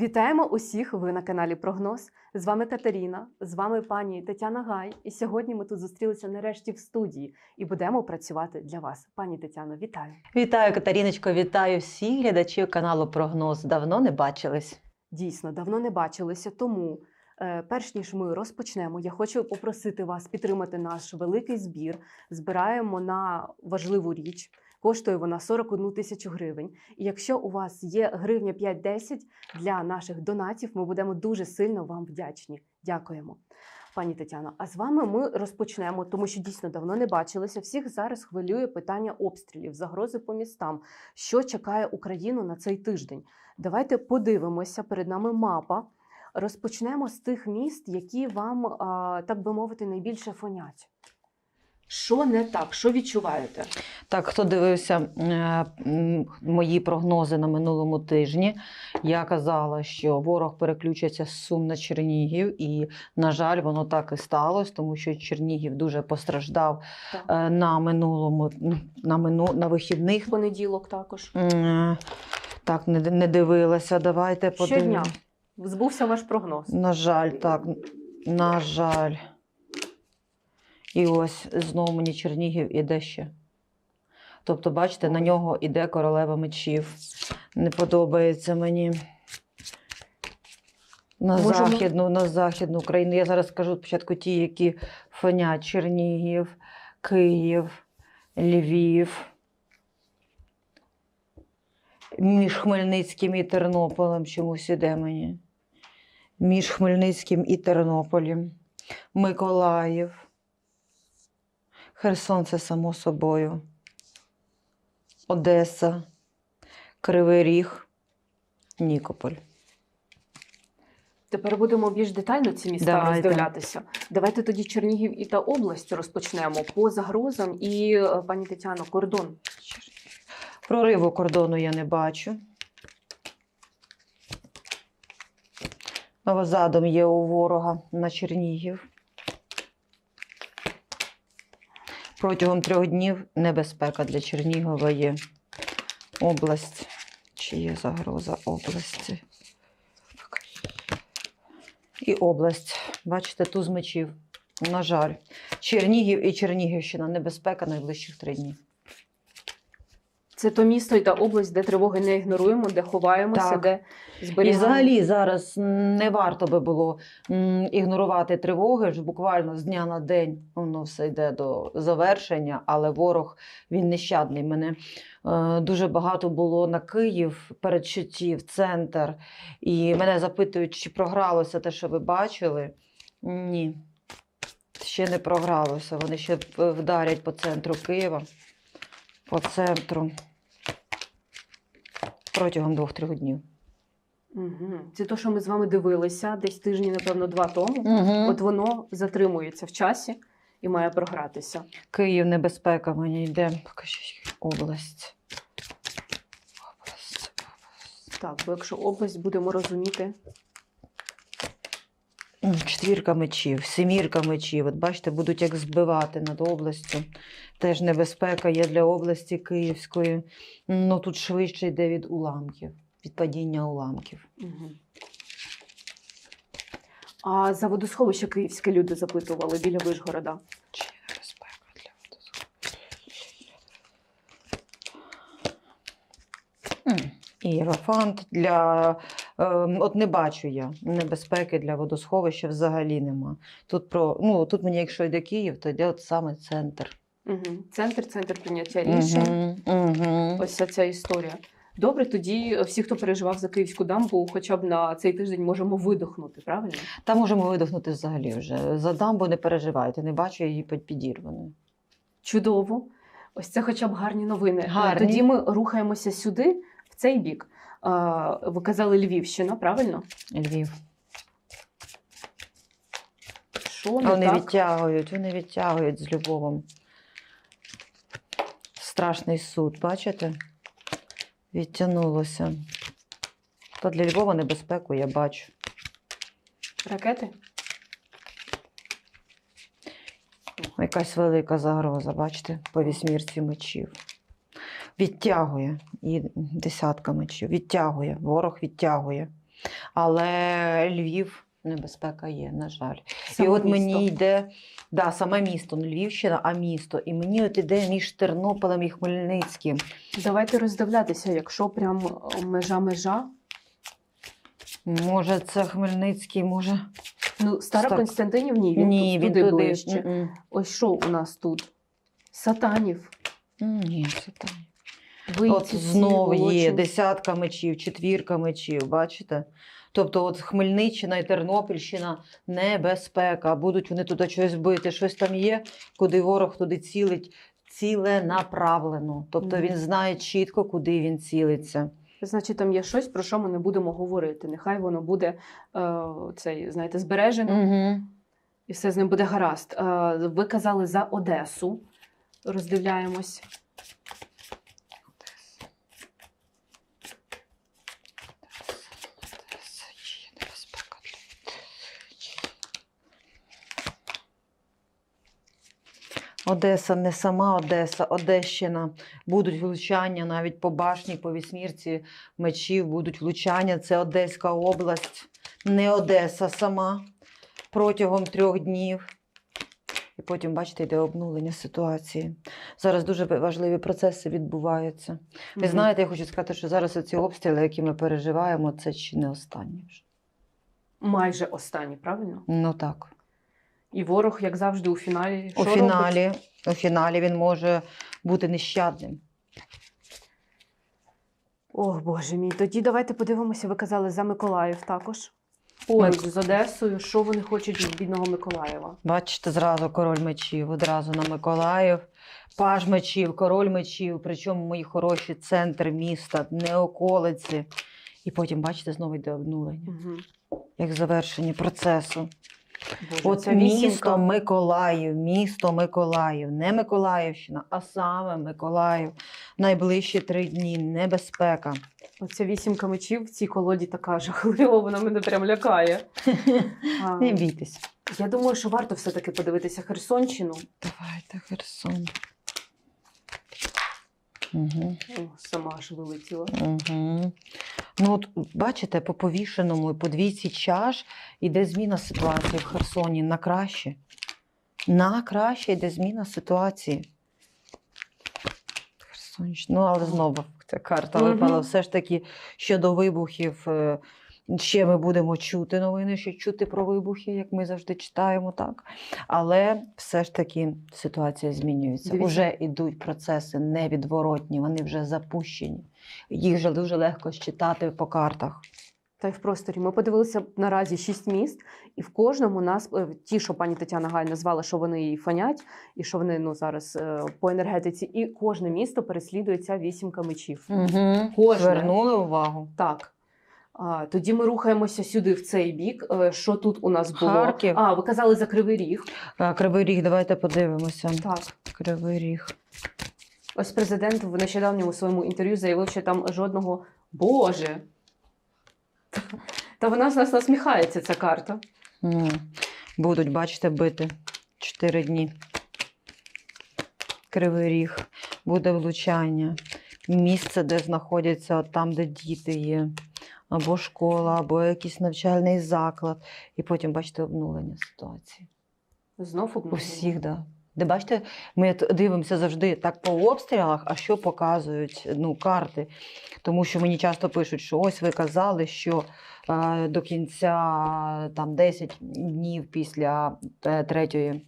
Вітаємо усіх! Ви на каналі Прогноз. З вами Катерина, з вами пані Тетяна Гай. І сьогодні ми тут зустрілися нарешті в студії і будемо працювати для вас. Пані Тетяно, вітаю! Вітаю, Катеріночко, вітаю всіх глядачів каналу Прогноз. Давно не бачились. Дійсно, давно не бачилися. Тому, е, перш ніж ми розпочнемо, я хочу попросити вас підтримати наш великий збір. Збираємо на важливу річ. Коштує вона 41 тисячу гривень. І якщо у вас є гривня 5-10 для наших донатів, ми будемо дуже сильно вам вдячні. Дякуємо. Пані Тетяно, а з вами ми розпочнемо, тому що дійсно давно не бачилися. Всіх зараз хвилює питання обстрілів, загрози по містам. Що чекає Україну на цей тиждень? Давайте подивимося. Перед нами мапа. Розпочнемо з тих міст, які вам, так би мовити, найбільше фонять. Що не так? Що відчуваєте? Так, хто дивився е, мої прогнози на минулому тижні, я казала, що ворог переключиться з Сум на Чернігів, і, на жаль, воно так і сталося, тому що Чернігів дуже постраждав Так. е, на минулому на, мину, на вихідних. Понеділок також. Так, не, не дивилася. Давайте подивимося. Щодня. Збувся ваш прогноз. На жаль, так. На жаль. І ось знову мені Чернігів іде ще. Тобто, бачите, на нього іде королева мечів. Не подобається мені. На Можемо- західну, на західну Україну. Я зараз скажу спочатку ті, які фонять: Чернігів, Київ, Львів. Між Хмельницьким і Тернополем чомусь іде мені. Між Хмельницьким і Тернополем. Миколаїв. Херсон це само собою. Одеса, Кривий Ріг, Нікополь. Тепер будемо більш детально ці міста Давайте. роздивлятися. Давайте тоді Чернігів і та область розпочнемо по загрозам. І е, пані Тетяно, кордон. Прориву кордону я не бачу. А Задом є у ворога на Чернігів. Протягом трьох днів небезпека для Чернігова є область. Чи є загроза області? І область. Бачите, туз мечів. На жаль, Чернігів і Чернігівщина небезпека найближчих три дні. Це то місто і та область, де тривоги не ігноруємо, де ховаємося, Так. де І взагалі зараз не варто би було ігнорувати тривоги. Ж буквально з дня на день воно все йде до завершення, але ворог він нещадний. Мене е, дуже багато було на Київ, передчуттів, центр. І мене запитують, чи програлося те, що ви бачили. Ні. Ще не програлося. Вони ще вдарять по центру Києва, по центру протягом двох-трьох днів. Угу. Це те, що ми з вами дивилися десь тижні, напевно, два тому. Угу. От воно затримується в часі і має програтися. Київ небезпека мені йде. Покажіть область. Область. Так, бо якщо область будемо розуміти, Четвірка мечів, семірка мечів. От бачите, будуть як збивати над областю. Теж небезпека є для області Київської. Ну тут швидше йде від уламків, від падіння уламків. Угу. А за водосховище київське люди запитували біля Вишгорода. Чи є небезпека для водосховища? М, для. Е, От не бачу я небезпеки для водосховища взагалі нема. Тут про ну тут мені, якщо йде Київ, то йде от саме центр. Угу. Центр, центр прийняття рішень. Угу, угу. Ось ця, історія. Добре, тоді всі, хто переживав за київську дамбу, хоча б на цей тиждень можемо видохнути, правильно? Та можемо видихнути взагалі вже. За дамбу не переживайте, не бачу її підірваною. Чудово. Ось це хоча б гарні новини. Гарні. Тоді ми рухаємося сюди, в цей бік. Ви казали Львівщина, правильно? Львів. Що не Вони так? відтягують, вони відтягують з Львовом. Страшний суд, бачите? Відтягнулося. Та для Львова небезпеку я бачу. Ракети? Якась велика загроза, бачите, по вісьмірці мечів. Відтягує і десятка мечів. Відтягує. Ворог відтягує. Але Львів небезпека є, на жаль. Саме і от місто. мені йде да, саме місто, не Львівщина, а місто. І мені от іде між Тернополем і Хмельницьким. Давайте роздивлятися, якщо прям межа-межа. Може, це Хмельницький, може. Ну, Стара Стар- Константинів, ні, він Ні, тут він туди ближче. М-м. Ось що у нас тут? Сатанів. Ні, це От ці, знову є десятка мечів, четвірка мечів, бачите? Тобто, от Хмельниччина і Тернопільщина небезпека. Будуть вони туди щось бити, щось там є, куди ворог туди цілить ціленаправлено. Тобто Мгм. він знає чітко, куди він цілиться. Значить, там є щось, про що ми не будемо говорити. Нехай воно буде е, цей, знаєте, збережено Угу. і все з ним буде гаразд. Е, ви казали за Одесу. Роздивляємось. Одеса не сама Одеса, Одещина. Будуть влучання навіть по башні, по вісьмірці мечів будуть влучання. Це Одеська область, не Одеса сама протягом трьох днів. І потім, бачите, йде обнулення ситуації. Зараз дуже важливі процеси відбуваються. Ви знаєте, я хочу сказати, що зараз ці обстріли, які ми переживаємо, це ще не останні вже. Майже останні, правильно? Ну так. І ворог, як завжди, у фіналі. У фіналі, робить? у фіналі він може бути нещадним. Ох, Боже мій. Тоді давайте подивимося. Ви казали за Миколаїв також. Поруч з Одесою, що вони хочуть від бідного Миколаєва. Бачите, зразу король мечів, одразу на Миколаїв, паж мечів, король мечів, причому мої хороші центр міста, не околиці. І потім, бачите, знову йде обнулення, Угу. як завершення процесу. Боже, От місто вісімка. Миколаїв, місто Миколаїв, не Миколаївщина, а саме Миколаїв. Найближчі три дні небезпека. Оця вісімка мечів в цій колоді така жахлива, вона мене прям лякає. А, Не бійтесь. я думаю, що варто все-таки подивитися Херсонщину. Давайте, Херсон. Угу. Сама аж вилетіла. Угу. Ну, от бачите, по повішеному і по двійці чаш іде зміна ситуації в Херсоні на краще. На краще йде зміна ситуації. Херсонщина. Ну, але знову ця карта угу. випала. Все ж таки щодо вибухів. Ще ми будемо чути новини, ще чути про вибухи, як ми завжди читаємо, так. Але все ж таки ситуація змінюється. Дивіться. Уже йдуть процеси невідворотні, вони вже запущені. Їх вже дуже легко считати по картах. Та й в просторі. Ми подивилися наразі шість міст, і в кожному нас е, ті, що пані Тетяна Гай назвала, що вони її фанять, і що вони ну зараз е, по енергетиці, і кожне місто переслідує ця вісімка мечів. Угу. Кожне. Звернули увагу. Так. А, тоді ми рухаємося сюди, в цей бік. Е, Що тут у нас було? Харків. А, ви казали за Кривий Ріг. А, Кривий ріг, давайте подивимося. Так. Кривий ріг. Ось президент в нещодавньому своєму інтерв'ю заявив, що там жодного Боже. Та вона з нас насміхається, ця карта. Будуть, бачите, бити чотири дні. Кривий ріг, буде влучання. Місце, де знаходяться, там, де діти є, або школа, або якийсь навчальний заклад. І потім, бачите, обнулення ситуації. Знов У обмовлення. всіх, да. Де бачите, ми дивимося завжди так по обстрілах, а що показують ну, карти. Тому що мені часто пишуть, що ось ви казали, що е, до кінця там 10 днів після е, третьої.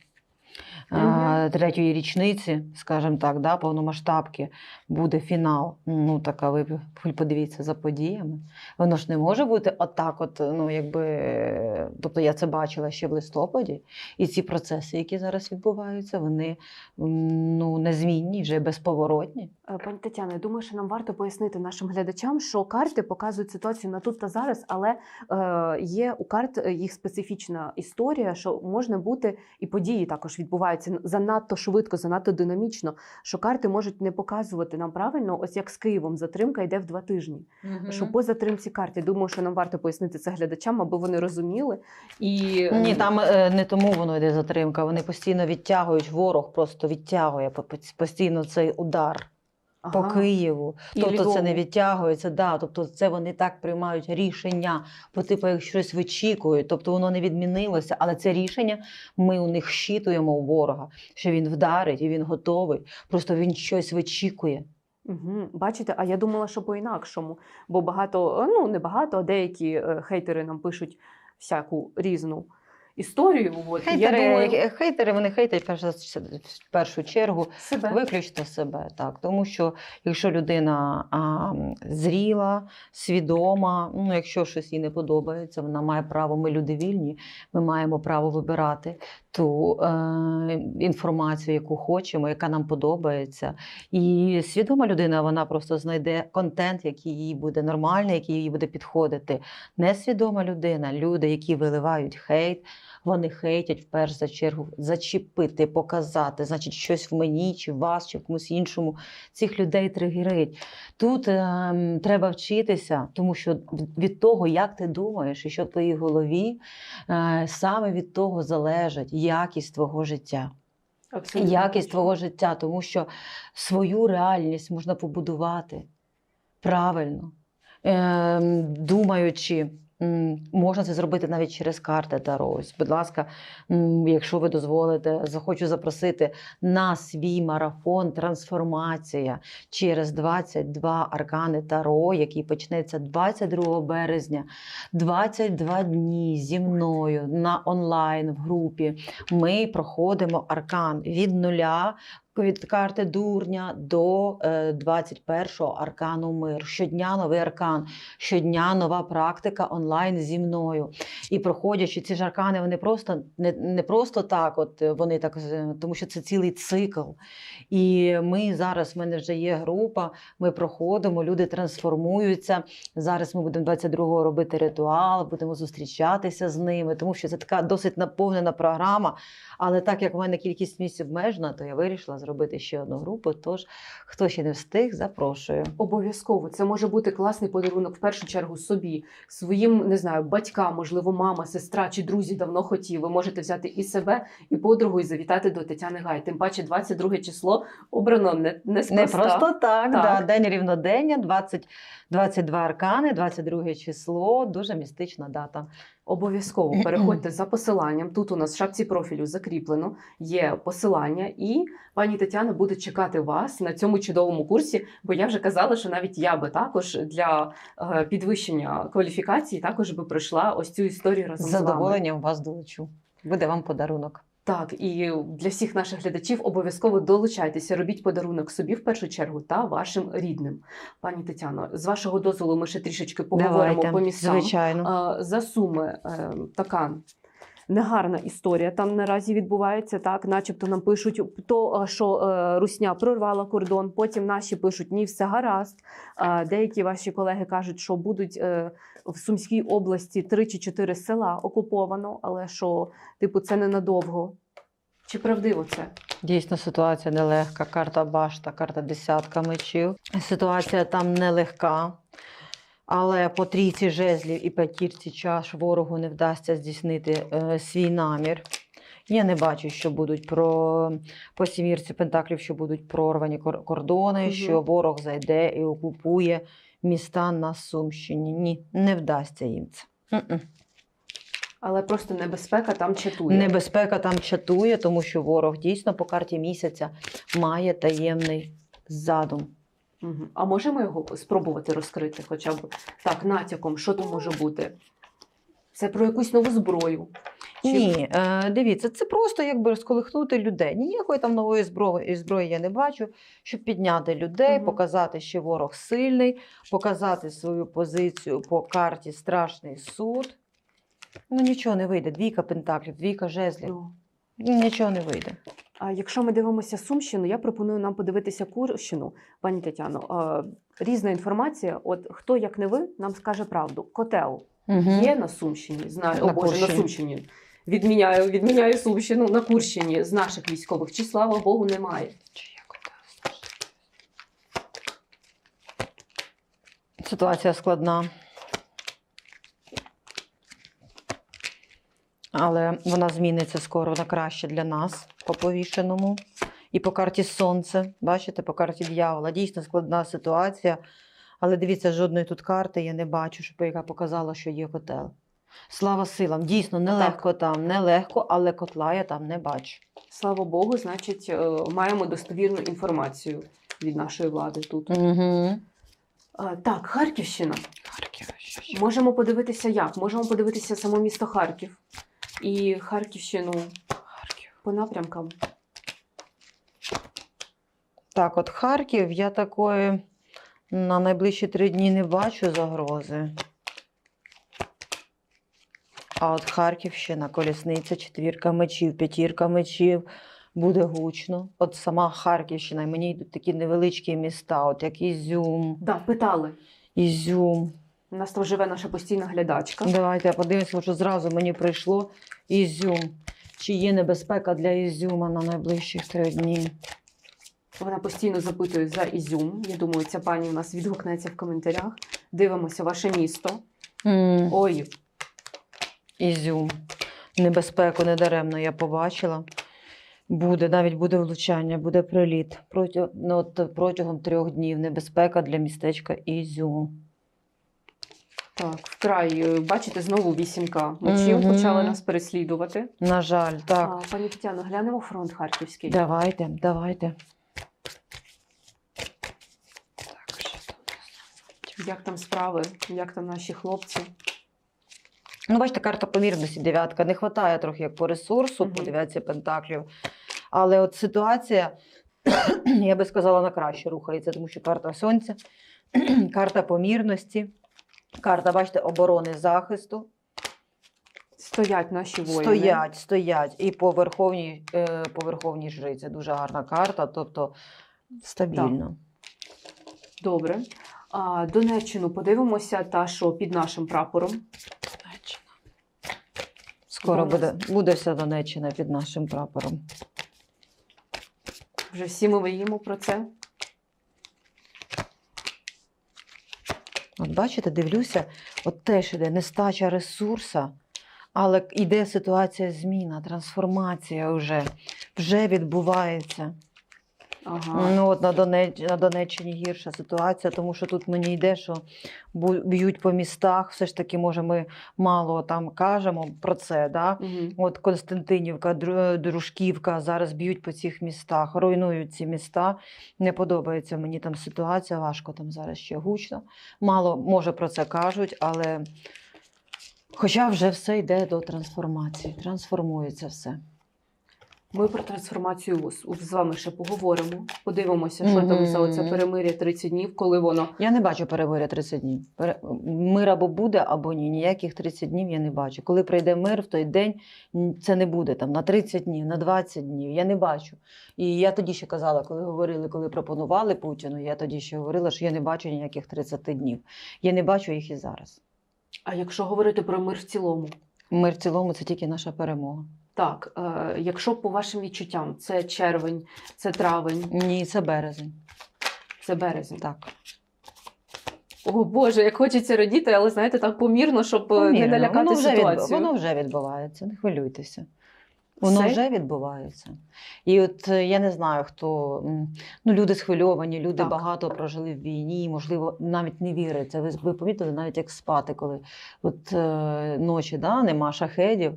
Мгм. Третьої річниці, скажімо так, да, повномасштабки, буде фінал. Ну, так, а ви подивіться за подіями. Воно ж не може бути отак, от, ну, якби, тобто я це бачила ще в листопаді, і ці процеси, які зараз відбуваються, вони ну, незмінні, вже безповоротні. Е, Пані Тетяно, я думаю, що нам варто пояснити нашим глядачам, що карти показують ситуацію на тут та зараз, але е, є у карт їх специфічна історія, що можна бути, і події також відбуваються занадто швидко, занадто динамічно. Що карти можуть не показувати нам правильно, ось як з Києвом затримка йде в два тижні. Що по затримці карти? думаю, що нам варто пояснити це глядачам, аби вони розуміли. І Ні, там е, не тому воно йде затримка. Вони постійно відтягують, ворог просто відтягує по- по- постійно цей удар. По Києву. І тобто це не відтягується, да, тобто це вони так приймають рішення, по типу як щось вичікують, тобто воно не відмінилося, але це рішення ми у них щитуємо у ворога, що він вдарить і він готовий. Просто він щось вичікує. Угу. Бачите, а я думала, що по-інакшому. Бо багато, ну не багато, а деякі е, хейтери нам пишуть всяку різну історію. От, Хейтери, я думаю, хейтери вони хейтять перш в першу чергу себе. Виключно себе, так. Тому що якщо людина а, зріла, свідома, ну якщо щось їй не подобається, вона має право, ми люди вільні, ми маємо право вибирати ту е, інформацію, яку хочемо, яка нам подобається. І свідома людина, вона просто знайде контент, який їй буде нормальний, який їй буде підходити. Несвідома людина, люди, які виливають хейт, вони хейтять вперше за чергу зачепити, показати, значить, щось в мені, чи в вас, чи в комусь іншому. Цих людей тригерить. Тут ем, треба вчитися, тому що від того, як ти думаєш, і що в твоїй голові, е, саме від того залежить якість твого життя. Абсолютно Якість твого життя, тому що свою реальність можна побудувати правильно, ем, думаючи. Можна це зробити навіть через карти Таро. Ось, Будь ласка, якщо ви дозволите, захочу запросити на свій марафон Трансформація через 22 аркани Таро, який почнеться 22 березня. 22 дні зі мною на онлайн в групі. Ми проходимо аркан від нуля. Від карти дурня до е, 21-го аркану мир. Щодня новий аркан, щодня нова практика онлайн зі мною. І проходячи ці ж аркани, вони просто не, не просто так, от е, вони так, е, тому що це цілий цикл. І ми зараз, в мене вже є група, ми проходимо, люди трансформуються. Зараз ми будемо 22-го робити ритуал, будемо зустрічатися з ними, тому що це така досить наповнена програма. Але так як в мене кількість місць обмежена, то я вирішила зробити ще одну групу. Тож, хто ще не встиг, запрошую. Обов'язково це може бути класний подарунок в першу чергу собі, своїм не знаю, батькам, можливо, мама, сестра чи друзі давно хотів. Ви можете взяти і себе, і подругу, і завітати до Тетяни Гай. Тим паче, 22 число обрано не, не, Не просто так, Так. Да, день рівнодення, 20, 22 аркани, 22 число, дуже містична дата. Обов'язково переходьте за посиланням. Тут у нас в шапці профілю закріплено є посилання, і пані Тетяна буде чекати вас на цьому чудовому курсі. Бо я вже казала, що навіть я би також для е, підвищення кваліфікації також би пройшла ось цю історію разом З з вами. задоволенням вас долучу. Буде вам подарунок. Так, і для всіх наших глядачів обов'язково долучайтеся, робіть подарунок собі в першу чергу та вашим рідним. Пані Тетяно, з вашого дозволу ми ще трішечки поговоримо Давайте, по місцям. звичайно. За суми е, така негарна історія там наразі відбувається. Так, начебто нам пишуть, то е, що е, Русня прорвала кордон. Потім наші пишуть ні, все гаразд. Е, Деякі ваші колеги кажуть, що будуть е, в Сумській області три чи чотири села окуповано, але що, типу, це ненадовго. Чи правдиво це? Дійсно, ситуація нелегка. Карта башта, карта десятка мечів. Ситуація там нелегка. Але по трійці жезлів і п'ятірці чаш ворогу не вдасться здійснити е, свій намір. Я не бачу, що будуть про по сімірці пентаклів, що будуть прорвані кордони, Мгм. що ворог зайде і окупує міста на Сумщині. Ні, не вдасться їм це. Але просто небезпека там чатує. Небезпека там чатує, тому що ворог дійсно по карті місяця має таємний задум. Мгм. А можемо його спробувати розкрити, хоча б так, натяком, що там може бути? Це про якусь нову зброю. Чи- Ні, е, дивіться, це просто якби розколихнути людей. Ніякої там нової зброї, зброї я не бачу, щоб підняти людей, Мгм. показати, що ворог сильний, показати свою позицію по карті Страшний суд. Ну нічого не вийде. Двійка пентаклів, двійка жезлів. Ну. Нічого не вийде. А якщо ми дивимося Сумщину, я пропоную нам подивитися Курщину, пані Тетяно. Різна інформація. От хто, як не ви, нам скаже правду. Котел є на Сумщині, знаю, На о, Боже, на Сумщині. Відміняю, відміняю Сумщину на Курщині з наших військових, чи слава Богу, немає. Ситуація складна. Але вона зміниться скоро на краще для нас по повішеному. І по карті Сонце, бачите, по карті дьявола. Дійсно складна ситуація. Але дивіться, жодної тут карти я не бачу, щоб яка показала, що є котел. Слава силам, дійсно, нелегко там, нелегко, але котла я там не бачу. Слава Богу, значить, е, маємо достовірну інформацію від нашої влади тут. Угу. Так, Харківщина. Харків. що ще? Можемо подивитися як? Можемо подивитися само місто Харків і Харківщину Харків. по напрямкам. Так, от Харків я такої на найближчі три дні не бачу загрози. А от Харківщина, колісниця, четвірка мечів, п'ятірка мечів. Буде гучно. От сама Харківщина, і мені йдуть такі невеличкі міста, от як Ізюм, Да, питали. Ізюм. У нас там живе наша постійна глядачка. Давайте я подивимося, що зразу мені прийшло Ізюм. Чи є небезпека для Ізюма на найближчих три дні? Вона постійно запитує за Ізюм. Я думаю, ця пані у нас відгукнеться в коментарях. Дивимося ваше місто. М. Ой, Ізюм. Небезпеку недаремно я побачила. Буде, навіть буде влучання, буде приліт. Проти, ну, от, протягом трьох днів небезпека для містечка Ізюм. Так, вкрай, е, бачите, знову вісімка мечів Мгм. почали нас переслідувати. На жаль, так. А, пані Тетяно, глянемо фронт Харківський. Давайте, давайте. Так, що там? Як там справи? Як там наші хлопці? Ну, бачите, карта помірності, дев'ятка. Не вистачає трохи як по ресурсу, по Мгм. дев'ятці пентаклів. Але от ситуація, я би сказала, на краще рухається, тому що карта сонця, карта помірності, карта, бачите, оборони захисту. Стоять наші воїни. Стоять, стоять. І по верховній, е, по верховній жриці. Дуже гарна карта, тобто стабільно. Добре. А, Донеччину подивимося, та що під нашим прапором. Скоро у нас- буде, буде вся Донеччина під нашим прапором. Вже всі ми виїмо про це. От бачите, дивлюся, от теж іде нестача ресурса, але йде ситуація зміна, трансформація вже, вже відбувається. Ага. Ну от на, Донеч... на Донеччині гірша ситуація, тому що тут мені йде, що б'ють по містах. Все ж таки, може, ми мало там кажемо про це. Да? Угу. От Константинівка, Дружківка зараз б'ють по цих містах, руйнують ці міста. Не подобається мені там ситуація, важко там зараз ще гучно. Мало може про це кажуть, але хоча вже все йде до трансформації, трансформується все. Ми про трансформацію з- з вами ще поговоримо. Подивимося, що там за оце перемир'я 30 днів, коли воно. Я не бачу перемиря 30 днів. Мир або буде, або ні. Ніяких 30 днів я не бачу. Коли прийде мир в той день, це не буде там на 30 днів, на 20 днів. Я не бачу. І я тоді ще казала, коли говорили, коли пропонували Путіну, я тоді ще говорила, що я не бачу ніяких 30 днів. Я не бачу їх і зараз. А якщо говорити про мир в цілому, Мир в цілому це тільки наша перемога. Так, е, якщо по вашим відчуттям це червень, це травень, Ні, це березень. це березень. Так. О Боже, як хочеться радіти, але знаєте, так помірно, щоб е, не Помірно. налякати воно вже, ситуацію. Відбу... воно вже відбувається, не хвилюйтеся. Воно Все? вже відбувається. І от е, я не знаю, хто м, ну люди схвильовані, люди Так. багато прожили в війні, можливо, навіть не віриться. Ви, ви помітили навіть як спати, коли от е, ночі да, нема шахедів,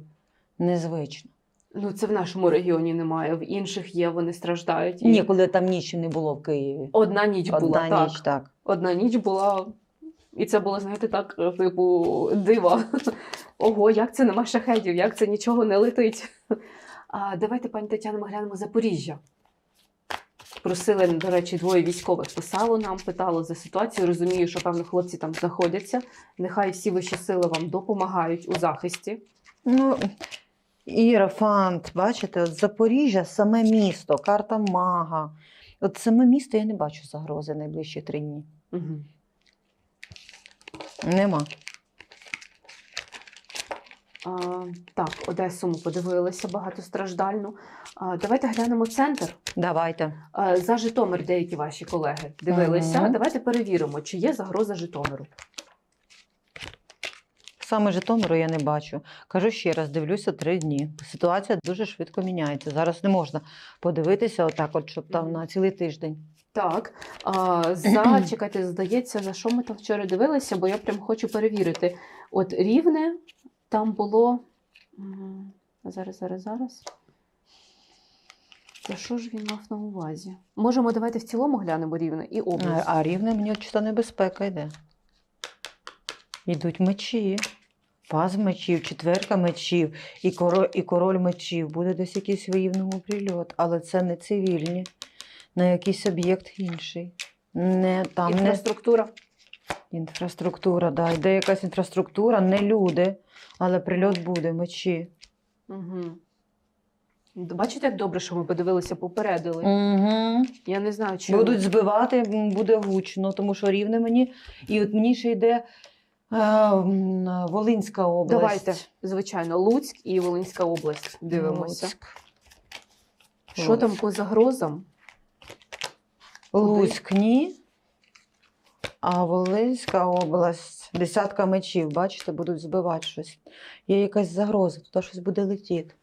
незвично. Ну це в нашому регіоні немає, в інших є, вони страждають. І Ні, коли там ніч не було в Києві. Одна ніч була, Одна так. ніч, так. Одна ніч була, і це було, знаєте, так, типу, дива. Ого, як це нема шахедів, як це нічого не летить. А, давайте, пані Тетяно, ми глянемо Запоріжжя. Просили, до речі, двоє військових писало нам, питало за ситуацію. Розумію, що певно хлопці там знаходяться. Нехай всі вищі сили вам допомагають у захисті. Ну, Іерофант, бачите, от Запоріжжя, саме місто, карта мага. От саме місто я не бачу загрози найближчі три дні. Угу. Нема. А, так, Одесу ми подивилися багатостраждальну. А, давайте глянемо центр. Давайте. А, За Житомир деякі ваші колеги дивилися. Мгм. Давайте перевіримо, чи є загроза Житомиру. Саме Житомиру я не бачу. Кажу ще раз, дивлюся три дні. Ситуація дуже швидко міняється. Зараз не можна подивитися отак, от, щоб там на цілий тиждень. Так, а, за чекайте, здається, за що ми там вчора дивилися, бо я прям хочу перевірити. От рівне там було. Зараз, зараз, зараз. За що ж він мав на увазі? Можемо давайте в цілому глянемо рівне і А, область. а рівне мені от чиста небезпека йде. Йдуть мечі. Паз мечів, четверка мечів і король, і король мечів. Буде десь якийсь в рівному прильот, але це не цивільні, на якийсь об'єкт інший. Не, там не Інфраструктура. інфраструктура, да, йде якась інфраструктура, не люди, але прильот буде, мечі. Угу. Бачите, як добре, що ми подивилися, попередили. Угу. Я не знаю, чи Будуть збивати, буде гучно, тому що рівне мені. І от мені ще йде Волинська область. Давайте, звичайно, Луцьк і Волинська область. Дивимося. Луцьк. Що там по загрозам? Луцьк ні. А Волинська область, десятка мечів, бачите, будуть збивати щось. Є якась загроза, туди щось буде летіти.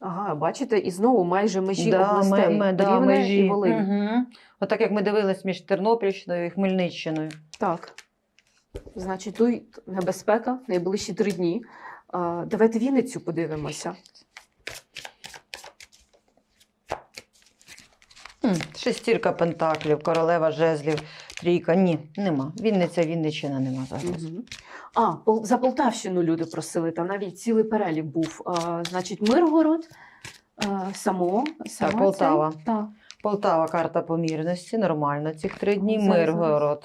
Ага, бачите, і знову майже межі Да, областей. ме- ме- да, межі. і Волинь. Угу. Отак як ми дивились між Тернопільщиною і Хмельниччиною. Так. Значить, тут небезпека найближчі три дні. Давайте Вінницю подивимося. Шестірка пентаклів, королева жезлів, трійка. Ні, нема. Вінниця, Вінниччина нема зараз. Мгм. А, Пол- за Полтавщину люди просили, там навіть цілий перелік був. А, значить, Миргород, а, само, сама Полтава. Цей, так. Полтава карта помірності, нормально цих три дні. Зараз, зараз.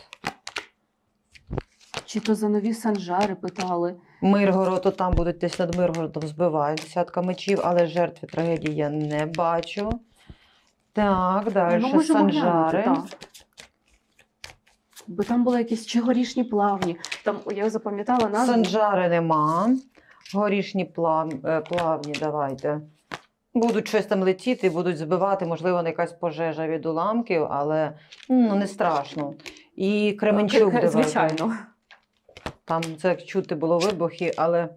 Чи то за нові санжари питали. Миргород, то там будуть десь над Миргородом збивають десятка мечів, але жертви трагедії я не бачу. Так, далі Ну, Санжари. глянути, так. Бо там були якісь чи горішні плавні. Там я запам'ятала назву. Санжари нема. Горішні плав... е, плавні, давайте. Будуть щось там летіти, будуть збивати, можливо, не якась пожежа від уламків, але ну, не страшно. І Кременчук, Кре- давайте. Звичайно. Там це як чути було вибухи, але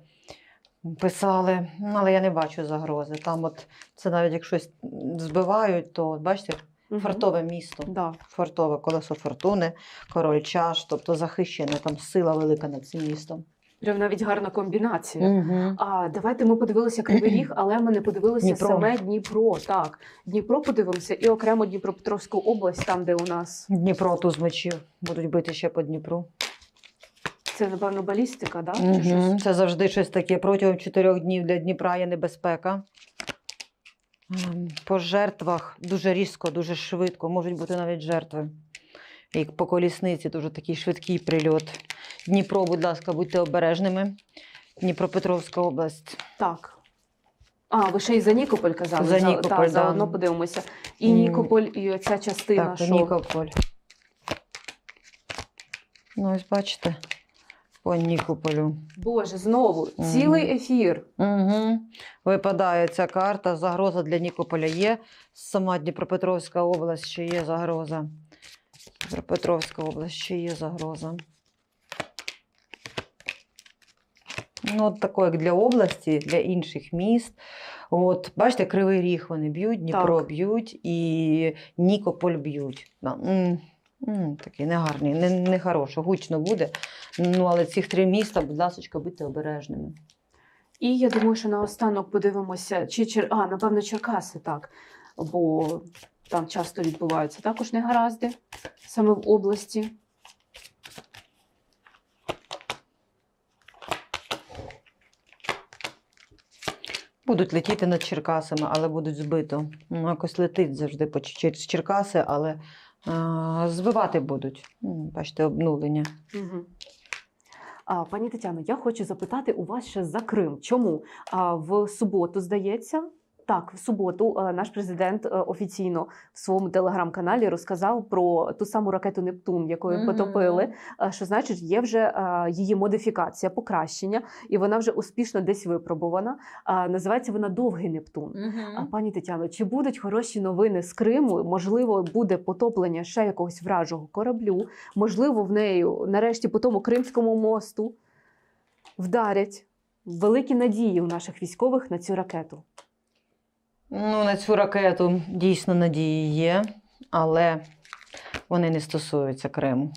писали, але я не бачу загрози. Там, от це навіть як щось збивають, то от бачите, Мгм. фортове місто, Да. фортове колесо фортуни, король чаш, тобто захищене, там сила велика над цим містом. Прям навіть гарна комбінація. Угу. А давайте ми подивилися Кривий Ріг, але ми не подивилися Дніпро. саме Дніпро. Так, Дніпро подивимося і окремо Дніпропетровську область, там, де у нас Дніпро туз мечів будуть бити ще по Дніпру. Це напевно балістика, да? Чи Угу. щось? Це завжди щось таке. Протягом чотирьох днів для Дніпра є небезпека. Ем, По жертвах дуже різко, дуже швидко, можуть бути навіть жертви. І по колісниці дуже такий швидкий прильот. Дніпро, будь ласка, будьте обережними. Дніпропетровська область. Так. А, ви ще і за Нікополь казали. За Нікополь, та, да. заодно подивимося. І М. Нікополь, і оця частина, так, що Нікополь. Ну, ось бачите, по Нікополю. Боже, знову Мгм. цілий ефір. Угу. Випадає ця карта. Загроза для Нікополя є. Сама Дніпропетровська область ще є загроза. Дніпропетровська область ще є загроза. Ну, от тако, як для області, для інших міст. От, бачите, Кривий Ріг вони б'ють, Дніпро Так. б'ють і Нікополь б'ють. Да. м, м, Такий негарний, не, не хороше, гучно буде. Ну, але цих три міста, будь ласка, будьте обережними. І я думаю, що наостанок подивимося, чи Чер... а, напевно, Черкаси, так. Бо там часто відбуваються також негаразди саме в області. Будуть летіти над Черкасами, але будуть збито. Ну, якось летить завжди по через Черкаси, але а, збивати будуть. Бачите, обнулення. Угу. Пані Тетяно, я хочу запитати у вас ще за Крим. Чому? В суботу, здається, так, в суботу е, наш президент е, офіційно в своєму телеграм-каналі розказав про ту саму ракету Нептун, якою Мгм. потопили. е, Що значить, є вже її модифікація, покращення, і вона вже успішно десь випробувана. Називається вона Довгий Нептун. А пані Тетяно, чи будуть хороші новини з Криму? Можливо, буде потоплення ще якогось вражого кораблю? Можливо, в нею нарешті по тому Кримському мосту. вдарять великі надії у наших військових на цю ракету. Ну, на цю ракету дійсно надії є, але вони не стосуються Криму.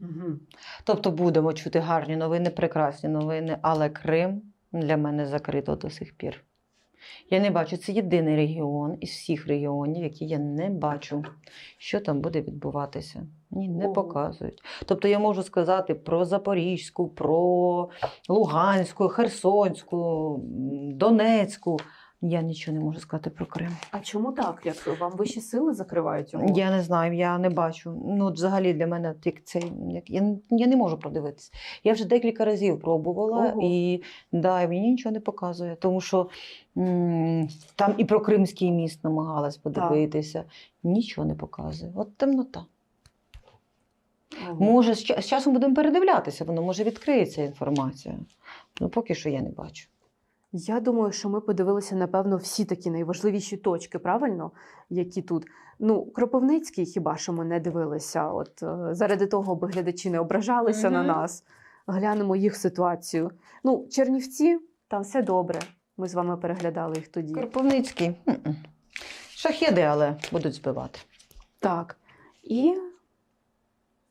Угу. Тобто будемо чути гарні новини, прекрасні новини, але Крим для мене закрито до сих пір. Я не бачу, це єдиний регіон із всіх регіонів, які я не бачу, що там буде відбуватися. Ні, не показують. Тобто я можу сказати про Запорізьку, про Луганську, Херсонську, Донецьку. Я нічого не можу сказати про Крим. А чому так? Як вам вищі сили закривають його? Я не знаю, я не бачу. Ну, взагалі для мене як це як я, я не можу продивитися. Я вже декілька разів пробувала, Ого. і да, і мені нічого не показує, тому що м, там і про Кримський міст намагалась подивитися. Нічого не показує. От темнота. Ого. Може, з з часом будемо передивлятися, воно може відкриється інформація. Ну, поки що я не бачу. Я думаю, що ми подивилися, напевно, всі такі найважливіші точки, правильно, які тут. Ну, Кропивницький хіба що ми не дивилися. От е, заради того, аби глядачі не ображалися на нас. Глянемо їх ситуацію. Ну, Чернівці, там все добре. Ми з вами переглядали їх тоді. Кропивницький. м-м. Але будуть збивати. Так. І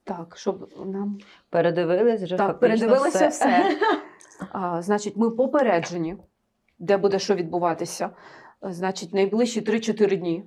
так, щоб нам Передивились вже Так, передивилися все. все. А, значить, ми попереджені, де буде що відбуватися. Значить, найближчі 3-4 дні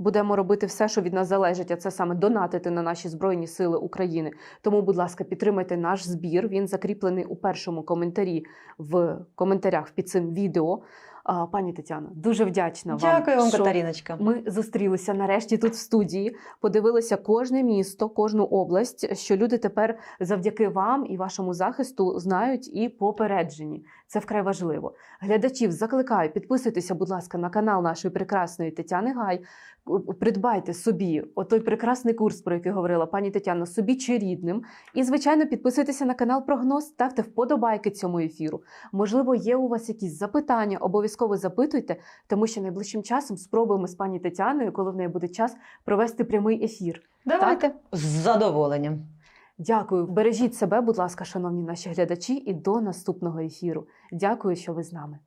будемо робити все, що від нас залежить, а це саме донатити на наші Збройні Сили України. Тому, будь ласка, підтримайте наш збір. Він закріплений у першому коментарі в коментарях під цим відео. А, Пані Тетяно, дуже вдячна вам. Дякую вам, що Катаріночка. ми зустрілися нарешті тут в студії, подивилися кожне місто, кожну область, що люди тепер завдяки вам і вашому захисту знають і попереджені. Це вкрай важливо. Глядачів закликаю, підписуйтеся, будь ласка, на канал нашої прекрасної Тетяни Гай. Придбайте собі отой прекрасний курс, про який говорила пані Тетяна, собі чи рідним. І, звичайно, підписуйтеся на канал Прогноз, ставте вподобайки цьому ефіру. Можливо, є у вас якісь запитання, обов'язково запитуйте, тому що найближчим часом спробуємо з пані Тетяною, коли в неї буде час, провести прямий ефір. Давайте з задоволенням. Дякую. Бережіть себе, будь ласка, шановні наші глядачі, і до наступного ефіру. Дякую, що ви з нами.